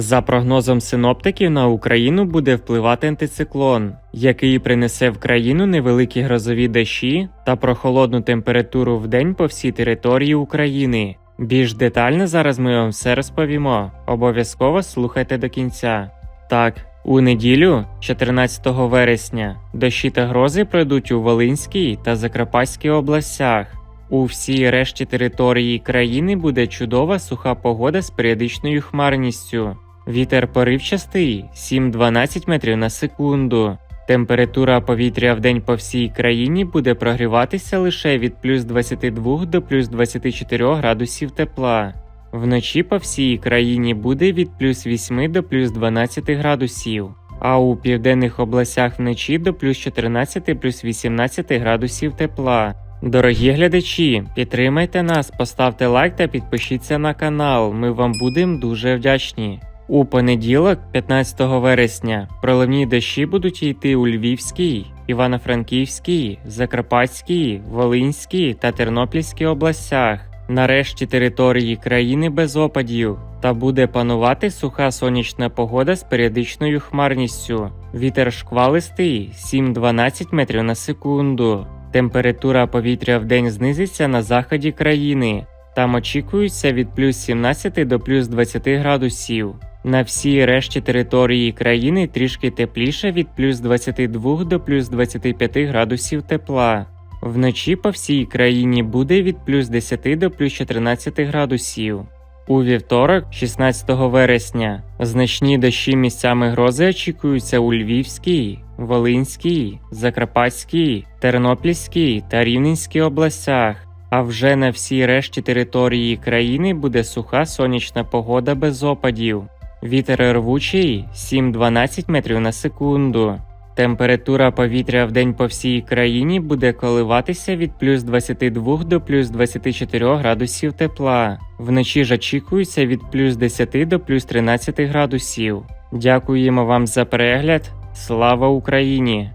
За прогнозом синоптиків на Україну буде впливати антициклон, який принесе в країну невеликі грозові дощі та прохолодну температуру в день по всій території України. Більш детально зараз ми вам все розповімо. Обов'язково слухайте до кінця. Так, у неділю, 14 вересня, дощі та грози пройдуть у Волинській та Закарпатській областях. У всій решті території країни буде чудова суха погода з періодичною хмарністю. Вітер поривчастий 7-12 метрів на секунду. Температура повітря в день по всій країні буде прогріватися лише від плюс 22 до плюс 24 градусів тепла. Вночі по всій країні буде від плюс 8 до плюс 12 градусів, а у південних областях вночі до плюс 14 плюс 18 градусів тепла. Дорогі глядачі, підтримайте нас, поставте лайк та підпишіться на канал. Ми вам будемо дуже вдячні. У понеділок, 15 вересня, проливні дощі будуть йти у Львівській, Івано-Франківській, Закарпатській, Волинській та Тернопільській областях. Нарешті території країни без опадів, та буде панувати суха сонячна погода з періодичною хмарністю. Вітер шквалистий 7-12 метрів на секунду. Температура повітря в день знизиться на заході країни. Там очікується від плюс 17 до плюс 20 градусів. На всій решті території країни трішки тепліше від плюс 22 до плюс 25 градусів тепла. Вночі по всій країні буде від плюс 10 до плюс 14 градусів. У вівторок, 16 вересня, значні дощі місцями грози очікуються у Львівській, Волинській, Закарпатській, Тернопільській та Рівненській областях. А вже на всій решті території країни буде суха сонячна погода без опадів. Вітер рвучий 7-12 метрів на секунду. Температура повітря в день по всій країні буде коливатися від плюс 22 до плюс 24 градусів тепла. Вночі ж очікується від плюс 10 до плюс 13 градусів. Дякуємо вам за перегляд. Слава Україні!